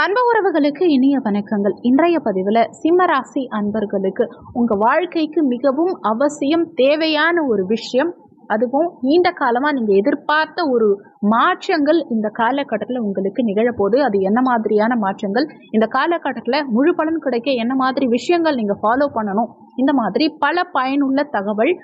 அன்பு உறவுகளுக்கு இனிய வணக்கங்கள். இன்றைய பதிவில் சிம்மராசி அன்பர்களுக்கு உங்கள் வாழ்க்கைக்கு மிகவும் அவசியம் தேவையான ஒரு விஷயம். அதுவும் நீண்ட காலமாக நீங்கள் எதிர்பார்த்த ஒரு மாற்றங்கள் இந்த காலகட்டத்தில் உங்களுக்கு நிகழப்போகுது. அது என்ன மாதிரியான மாற்றங்கள்? இந்த காலகட்டத்தில் முழு பலன் கிடைக்க என்ன மாதிரி விஷயங்கள் நீங்கள் ஃபாலோ பண்ணணும்? இந்த மாதிரி பல பயனுள்ள தகவல்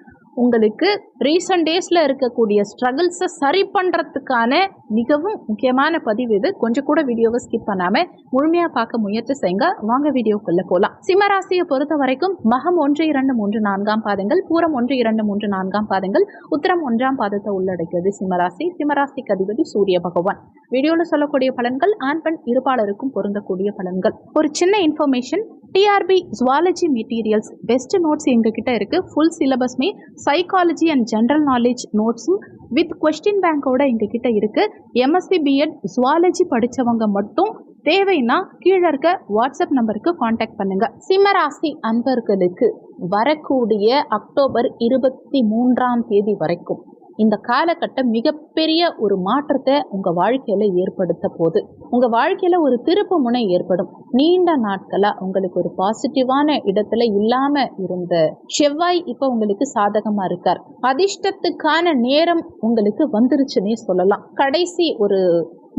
உங்களுக்கு ரீசன்ட் டேஸில் இருக்கக்கூடிய ஸ்ட்ரகிள்ஸை சரி பண்ணுறதுக்கான மிகவும் முக்கியமான பதிவு இது. கொஞ்சம் கூட வீடியோவை ஸ்கிப் பண்ணாமல் முழுமையாக பார்க்க முயற்சி செய்யுங்க. வாங்க வீடியோக்குள்ளே போகலாம் சிம்மராசியை பொறுத்த வரைக்கும் மகம் ஒன்று இரண்டு மூன்று நான்காம் பாதங்கள் பூரம் ஒன்று இரண்டு மூன்று நான்காம் பாதங்கள் உத்தரம் ஒன்றாம் பாதத்தை உள்ளடக்கியது சிம்மராசி. சிம்மராசிக்கு அதிபதி சூரிய பகவான். வீடியோவில் சொல்லக்கூடிய பலன்கள் ஆண் பெண் இருபாலருக்கும் பொருந்தக்கூடிய பலன்கள். ஒரு சின்ன information TRB zoology materials best notes எங்ககிட்ட இருக்குது ஃபுல் சிலபஸ்மே சைக்காலஜி அண்ட் ஜென்ரல் நாலேஜ் நோட்ஸும் வித் கொஸ்டின் பேங்கோட எங்ககிட்ட இருக்குது எம்எஸ்சி பிஎட் ஜுவாலஜி படித்தவங்க மட்டும் தேவைன்னா கீழே இருக்க வாட்ஸ்அப் நம்பருக்கு காண்டாக்ட் பண்ணுங்க. சிம்மராசி அன்பர்களுக்கு வரக்கூடிய அக்டோபர் இருபத்தி மூன்றாம் தேதி வரைக்கும். இந்த காலகட்டம் மிகப்பெரிய ஒரு மாற்றத்தை உங்கள் வாழ்க்கையில் ஏற்படுத்த போகுது. உங்கள் வாழ்க்கையில் ஒரு திருப்பு முனை ஏற்படும். நீண்ட நாட்களாக உங்களுக்கு ஒரு பாசிட்டிவான இடத்துல இல்லாமல் இருந்த செவ்வாய் இப்போ உங்களுக்கு சாதகமாக இருக்கார். அதிர்ஷ்டத்துக்கான நேரம் உங்களுக்கு வந்துருச்சுன்னே சொல்லலாம். கடைசி ஒரு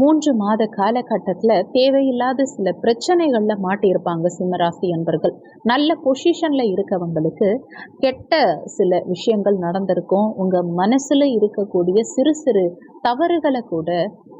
மூன்று மாத காலகட்டத்தில் தேவையில்லாத சில பிரச்சனைகளில் மாட்டியிருப்பாங்க சிம்மராசி என்பர்கள். நல்ல பொசிஷனில் இருக்கவங்களுக்கு கெட்ட சில விஷயங்கள் நடந்திருக்கும். உங்கள் மனசில் இருக்கக்கூடிய சிறு சிறு தவறுகளை கூட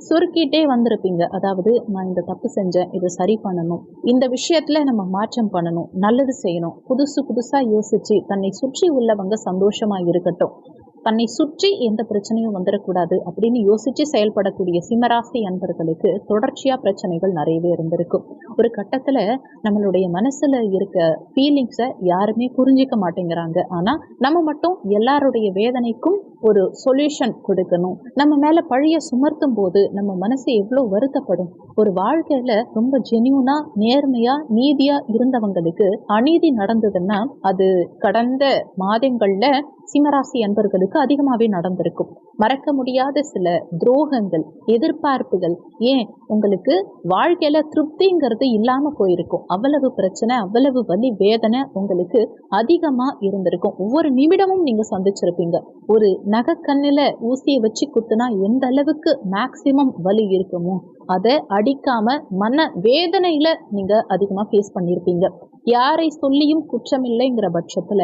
சுருக்கிட்டே வந்திருப்பீங்க. அதாவது நான் இந்த தப்பு செஞ்சேன் இதை சரி பண்ணணும். இந்த விஷயத்தில் நம்ம மாற்றம் பண்ணணும். நல்லது செய்யணும். புதுசு புதுசாக யோசித்து தன்னை சுற்றி உள்ளவங்க சந்தோஷமாக இருக்கட்டும். தன்னை சுற்றி எந்த பிரச்சனையும் வந்துடக்கூடாது அப்படின்னு யோசிச்சு செயல்படக்கூடிய சிம்மராசி அன்பர்களுக்கு தொடர்ச்சியா பிரச்சனைகள் நிறையவே இருந்திருக்கும். ஒரு கட்டத்துல நம்மளுடைய மனசுல இருக்க ஃபீலிங்ஸை யாருமே புரிஞ்சிக்க மாட்டேங்கிறாங்க. ஆனா நம்ம மட்டும் எல்லாருடைய வேதனைக்கும் ஒரு சொல்யூஷன் கொடுக்கணும். நம்ம மேல பழைய சுமர்த்தும் போது நம்ம மனசு எவ்வளோ வருத்தப்படும். ஒரு வாழ்க்கையில ரொம்ப ஜெனியூனா நேர்மையா நீதியா இருந்தவங்களுக்கு அநீதி நடந்ததுன்னா அது கடந்த மாதங்கள்ல சிம்மராசி அன்பர்களுக்கு அதிகமாகவே நடந்திருக்கும். மறக்க முடியாத சில துரோகங்கள் எதிர்பார்ப்புகள் ஏன் உங்களுக்கு வாழ்க்கையில திருப்திங்கிறது இல்லாம போயிருக்கும். அவ்வளவு பிரச்சனை அவ்வளவு வலி வேதனை உங்களுக்கு அதிகமா இருந்திருக்கும். ஒவ்வொரு நிமிடமும் நீங்க சந்திச்சிருப்பீங்க. ஒரு நகைக்கண்ணில் ஊசியை வச்சு குத்துனா எந்த அளவுக்கு மேக்சிமம் வலி இருக்குமோ அதை அடிக்காம மன வேதனையில நீங்க அதிகமா ஃபேஸ் பண்ணியிருப்பீங்க யாரை சொல்லியும் குற்றமில்லைங்கிற பட்சத்துல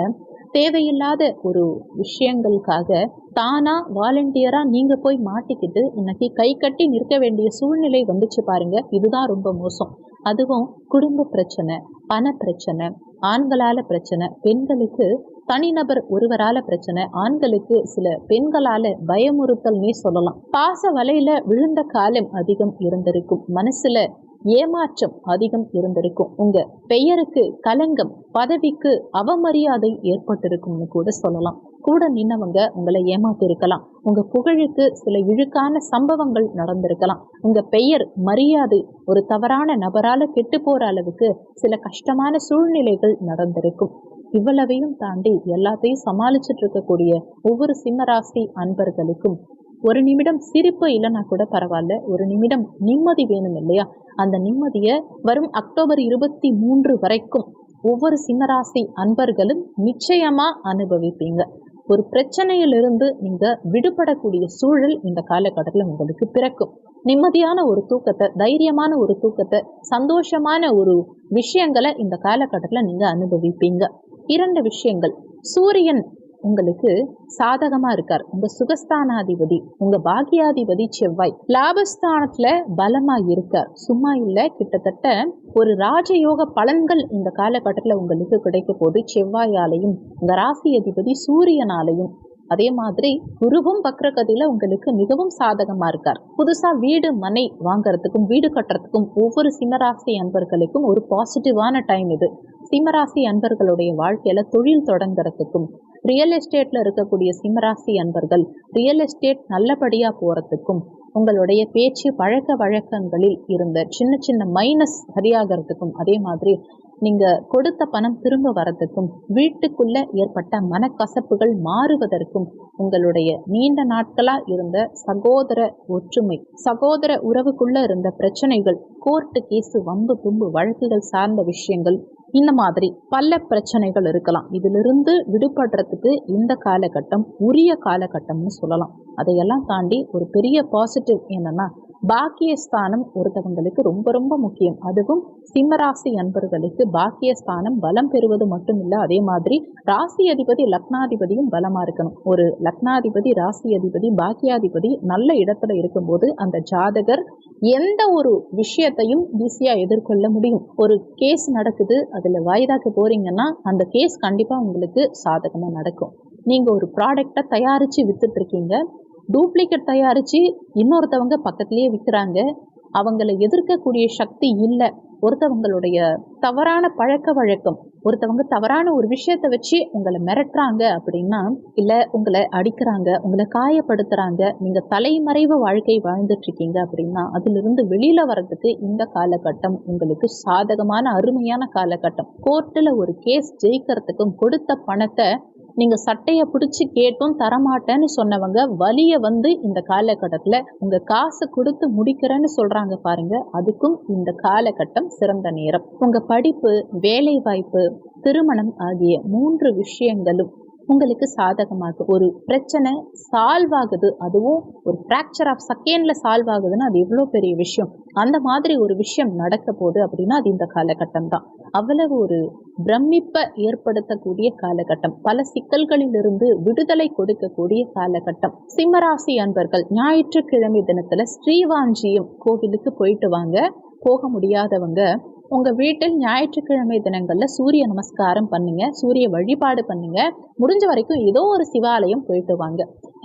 தேவையில்லாத ஒரு விஷயங்களுக்காக தானா வாலண்டியரா நீங்க போய் மாட்டிக்கிட்டு இன்னைக்கு கை கட்டி நிற்க வேண்டிய சூழ்நிலை வந்துச்சு பாருங்க. இதுதான் ரொம்ப மோசம். அதுவும் குடும்ப பிரச்சனை பண பிரச்சனை ஆண்களால பிரச்சனை பெண்களுக்கு தனிநபர் ஒருவரால பிரச்சனை ஆண்களுக்கு சில பெண்களால பயமுறுத்தல்னே சொல்லலாம். பாச வலையில விழுந்த காலம் அதிகம் இருந்திருக்கும். மனசுல ஏமாற்றம் அதிகம் இருந்திருக்கும். உங்க பெயருக்கு கலங்கம் பதவிக்கு அவமரியாதை ஏற்பட்டிருக்கும்னு கூட சொல்லலாம். கூட நின்னவங்க உங்களை ஏமாத்திருக்கலாம். உங்க புகழுக்கு சில இழுக்கான சம்பவங்கள் நடந்திருக்கலாம். உங்க பெயர் மரியாதை ஒரு தவறான நபரால கெட்டு போற அளவுக்கு சில கஷ்டமான சூழ்நிலைகள் நடந்திருக்கும். இவ்வளவையும் தாண்டி எல்லாத்தையும் சமாளிச்சுட்டு இருக்கக்கூடிய ஒவ்வொரு சிம்மராசி அன்பர்களுக்கும் ஒரு நிமிடம் சிரிப்பு இல்லைன்னா கூட பரவாயில்ல. ஒரு நிமிடம் நிம்மதி வேணும் இல்லையா? அந்த நிம்மதியை வரும் அக்டோபர் இருபத்தி மூன்று வரைக்கும் ஒவ்வொரு சிம்மராசி அன்பர்களும் நிச்சயமா அனுபவிப்பீங்க. ஒரு பிரச்சனையிலிருந்து நீங்க விடுபடக்கூடிய சூழல் இந்த காலகட்டத்தில் உங்களுக்கு பிறக்கும். நிம்மதியான ஒரு தூக்கத்தை தைரியமான ஒரு தூக்கத்தை சந்தோஷமான ஒரு விஷயங்களை இந்த காலகட்டத்தில் நீங்க அனுபவிப்பீங்க. இரண்டு விஷயங்கள். சூரியன் உங்களுக்கு சாதகமா இருக்கார். உங்க சுகஸ்தானாதிபதி உங்க பாக்கியாதிபதி செவ்வாய் லாபஸ்தானத்துல பலமா இருக்கார். சும்மா இல்ல கிட்டத்தட்ட ஒரு ராஜயோக பலன்கள் இந்த காலகட்டத்தில் உங்களுக்கு கிடைக்க போது செவ்வாயாலையும் உங்க ராசி அதிபதி சூரியனாலையும். அதே மாதிரி குருவும் வக்ரகதியில உங்களுக்கு மிகவும் சாதகமா இருக்கார். புதுசா வீடு மனை வாங்குறதுக்கும் வீடு கட்டுறதுக்கும் ஒவ்வொரு சிம்மராசி அன்பர்களுக்கும் ஒரு பாசிட்டிவான டைம் இது. சிம்மராசி அன்பர்களுடைய வாழ்க்கையில தொழில் தொடங்குறதுக்கும் ரியல் எஸ்டேட்ல இருக்கக்கூடிய சிம்மராசி அன்பர்கள் ரியல் எஸ்டேட் நல்லபடியா போறதுக்கும் உங்களுடைய பேச்சு பழக்க வழக்கங்களில் இருந்த சின்ன சின்ன மைனஸ் சரியாகிறதுக்கும் அதே மாதிரி நீங்க கொடுத்த பணம் திரும்ப வரதுக்கும் வீட்டுக்குள்ள ஏற்பட்ட மனக்கசப்புகள் மாறுவதற்கும் உங்களுடைய நீண்ட நாட்களா இருந்த சகோதர ஒற்றுமை சகோதர உறவுக்குள்ள இருந்த பிரச்சனைகள் கோர்ட்டு கேஸு வம்பு தும்பு வழக்குகள் சார்ந்த விஷயங்கள் இந்த மாதிரி பல பிரச்சனைகள் இருக்கலாம். இதிலிருந்து விடுபடுறதுக்கு இந்த காலகட்டம் உரிய காலகட்டம்னு சொல்லலாம். அதையெல்லாம் தாண்டி ஒரு பெரிய பாசிட்டிவ் என்னன்னா பாக்கியஸ்தானம் ஒருத்தவங்களுக்கு ரொம்ப ரொம்ப முக்கியம். அதுவும் சிம்மராசி அன்பர்களுக்கு பாக்கியஸ்தானம் பலம் பெறுவது மட்டும் இல்லை அதே மாதிரி ராசி அதிபதி லக்னாதிபதியும் பலமாக இருக்கணும். ஒரு லக்னாதிபதி ராசி அதிபதி பாக்கியாதிபதி நல்ல இடத்துல இருக்கும்போது அந்த ஜாதகர் எந்த ஒரு விஷயத்தையும் ஈஸியாக எதிர்கொள்ள முடியும். ஒரு கேஸ் நடக்குது அதில் வாய்தாக்கு போறீங்கன்னா அந்த கேஸ் கண்டிப்பாக உங்களுக்கு சாதகமாக நடக்கும். நீங்கள் ஒரு ப்ராடக்டை தயாரித்து விற்றுட்ருக்கீங்க இருக்கீங்க டூப்ளிகேட் தயாரித்து இன்னொருத்தவங்க பக்கத்துலேயே விற்கிறாங்க அவங்கள எதிர்க்கக்கூடிய சக்தி இல்லை. ஒருத்தவங்களுடைய தவறான பழக்க வழக்கம் ஒருத்தவங்க தவறான ஒரு விஷயத்தை வச்சு உங்களை மிரட்டுறாங்க அப்படின்னா இல்லை உங்களை அடிக்கிறாங்க உங்களை காயப்படுத்துகிறாங்க நீங்கள் தலைமறைவு வாழ்க்கை வாழ்ந்துட்டு இருக்கீங்க அப்படின்னா அதிலிருந்து வெளியில் வர்றதுக்கு இந்த காலகட்டம் உங்களுக்கு சாதகமான அருமையான காலகட்டம். கோர்ட்டில் ஒரு கேஸ் ஜெயிக்கிறதுக்கும் கொடுத்த பணத்தை நீங்கள் சட்டையை பிடிச்சி கேட்டும் தரமாட்டேன்னு சொன்னவங்க வலியை வந்து இந்த காலகட்டத்தில் உங்கள் காசை கொடுத்து முடிக்கிறேன்னு சொல்கிறாங்க பாருங்க. அதுக்கும் இந்த காலகட்டம் சிறந்த நேரம். உங்கள் படிப்பு வேலைவாய்ப்பு திருமணம் ஆகிய மூன்று விஷயங்களும் உங்களுக்கு சாதகமாக. ஒரு பிரச்சனை சால்வ் ஆகுது அதுவும் ஒரு ஃப்ராக்சர் ஆஃப் செகண்டில் சால்வ் ஆகுதுன்னா அது எவ்வளோ பெரிய விஷயம்? அந்த மாதிரி ஒரு விஷயம் நடக்க போகுது அப்படின்னா அது இந்த காலகட்டம் தான். அவ்வளவு ஒரு பிரமிப்பை ஏற்படுத்தக்கூடிய காலகட்டம். பல சிக்கல்களிலிருந்து விடுதலை கொடுக்கக்கூடிய காலகட்டம். சிம்மராசி அன்பர்கள் ஞாயிற்றுக்கிழமை தினத்துல ஸ்ரீவாஞ்சியம் கோவிலுக்கு போயிட்டு வாங்க. போக முடியாதவங்க உங்கள் வீட்டில் ஞாயிற்றுக்கிழமை தினங்களில் சூரிய நமஸ்காரம் பண்ணுங்க சூரிய வழிபாடு பண்ணுங்க. முடிஞ்ச வரைக்கும் ஏதோ ஒரு சிவாலயம் போயிட்டு வாங்க.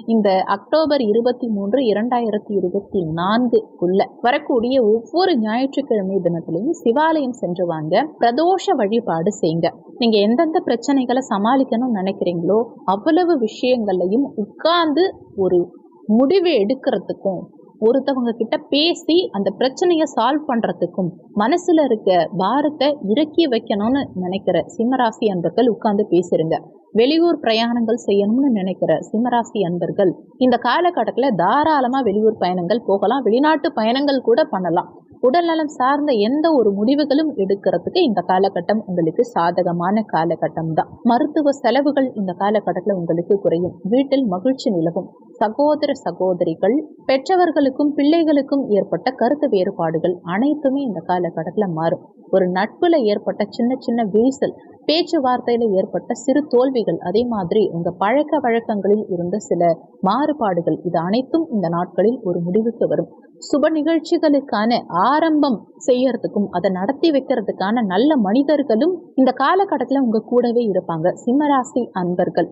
இந்த அக்டோபர் இருபத்தி மூன்று இரண்டாயிரத்தி இருபத்தி நான்குக்குள்ள வரக்கூடிய ஒவ்வொரு ஞாயிற்றுக்கிழமை தினத்திலையும் சிவாலயம் சென்று வாங்க பிரதோஷ வழிபாடு செய்யுங்க நீங்க எந்தெந்த பிரச்சனைகளை சமாளிக்கணும்னு நினைக்கிறீங்களோ அவ்வளவு விஷயங்களையும் உட்கார்ந்து ஒரு முடிவு எடுக்கிறதுக்கும் ஒருத்தவங்க கிட்ட பேசி அந்த பிரச்சனையை சால்வ் பண்ணுறதுக்கும் மனசில் இருக்க பாரத்தை இறக்கி வைக்கணும்னு நினைக்கிற சிம்மராசி அன்பர்கள் உட்கார்ந்து பேசிருங்க வெளியூர் பிரயாணங்கள் செய்யணும்னு நினைக்கிற சிம்மராசி அன்பர்கள் இந்த காலகட்டத்தில் தாராளமாக வெளியூர் பயணங்கள் போகலாம் வெளிநாட்டு பயணங்கள் கூட பண்ணலாம். உடல்நலம் சார்ந்த எந்த ஒரு முடிவுகளும் எடுக்கிறதுக்கு இந்த காலகட்டம் உங்களுக்கு சாதகமான காலகட்டம் தான் மருத்துவ செலவுகள் இந்த காலகட்டத்தில் உங்களுக்கு குறையும். வீட்டில் மகிழ்ச்சி நிலவும். சகோதர சகோதரிகள் பெற்றவர்களுக்கும் பிள்ளைகளுக்கும் ஏற்பட்ட கருத்து வேறுபாடுகள் அனைத்துமே இந்த காலகட்டத்தில் மாறும். ஒரு நட்புல ஏற்பட்ட சின்ன சின்ன விரிசல் பேச்சுவார்த்தையில ஏற்பட்ட சிறு தோல்விகள் அதே மாதிரி உங்க பழக்க வழக்கங்களில் இருந்த சில மாறுபாடுகள் இது அனைத்தும் இந்த நாட்களில் ஒரு முடிவுக்கு வரும். சுப நிகழ்ச்சிகளுக்கான ஆரம்பம் செய்யறதுக்கும் அதை நடத்தி வைக்கிறதுக்கான நல்ல மனிதர்களும் இந்த காலகட்டத்தில் உங்க கூடவே இருப்பாங்க. சிம்மராசி அன்பர்கள்.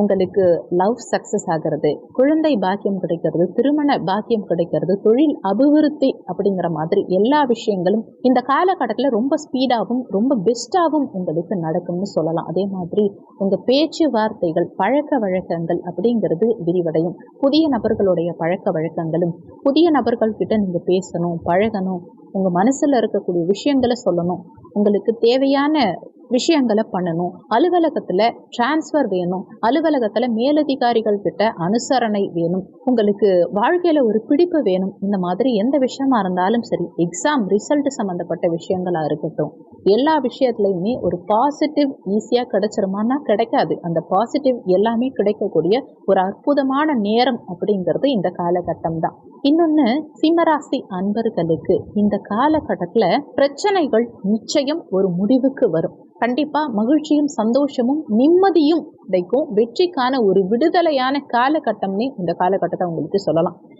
உங்களுக்கு லவ் சக்ஸஸ் ஆகிறது குழந்தை பாக்கியம் கிடைக்கிறது திருமண பாக்கியம் கிடைக்கிறது தொழில் அபிவிருத்தி அப்படிங்கிற மாதிரி எல்லா விஷயங்களும் இந்த காலகட்டத்தில் ரொம்ப ஸ்பீடாகவும் ரொம்ப பெஸ்ட்டாகவும் உங்களுக்கு நடக்கும்னு சொல்லலாம். அதே மாதிரி உங்கள் பேச்சுவார்த்தைகள் பழக்க வழக்கங்கள் அப்படிங்கிறது விரிவடையும். புதிய நபர்களுடைய பழக்க வழக்கங்களும் புதிய நபர்கள்கிட்ட நீங்கள் பேசணும் பழகணும் உங்கள் மனசில் இருக்கக்கூடிய விஷயங்களை சொல்லணும். உங்களுக்கு தேவையான விஷயங்களை பண்ணணும். அலுவலகத்தில் டிரான்ஸ்ஃபர் வேணும். அலுவலகத்தில் மேலதிகாரிகள் கிட்ட அனுசரணை வேணும். உங்களுக்கு வாழ்க்கையில் ஒரு பிடிப்பு வேணும். இந்த மாதிரி எந்த விஷயமா இருந்தாலும் சரி எக்ஸாம் ரிசல்ட் சம்மந்தப்பட்ட விஷயங்களாக இருக்கட்டும். எல்லா விஷயத்துலையுமே ஒரு பாசிட்டிவ் ஈஸியாக கிடைச்சிருமானா கிடைக்காது. அந்த பாசிட்டிவ் எல்லாமே கிடைக்கக்கூடிய ஒரு அற்புதமான நேரம் அப்படிங்கிறது இந்த காலகட்டம் தான் இன்னொன்று சிம்மராசி அன்பர்களுக்கு இந்த காலகட்டத்தில் பிரச்சனைகள் நிச்சயம் ஒரு முடிவுக்கு வரும். கண்டிப்பாக மகிழ்ச்சியும் சந்தோஷமும் நிம்மதியும் கிடைக்கும். வெற்றிக்கான ஒரு விடுதலையான காலகட்டம்னே இந்த காலகட்டத்தை உங்களுக்கு சொல்லலாம்.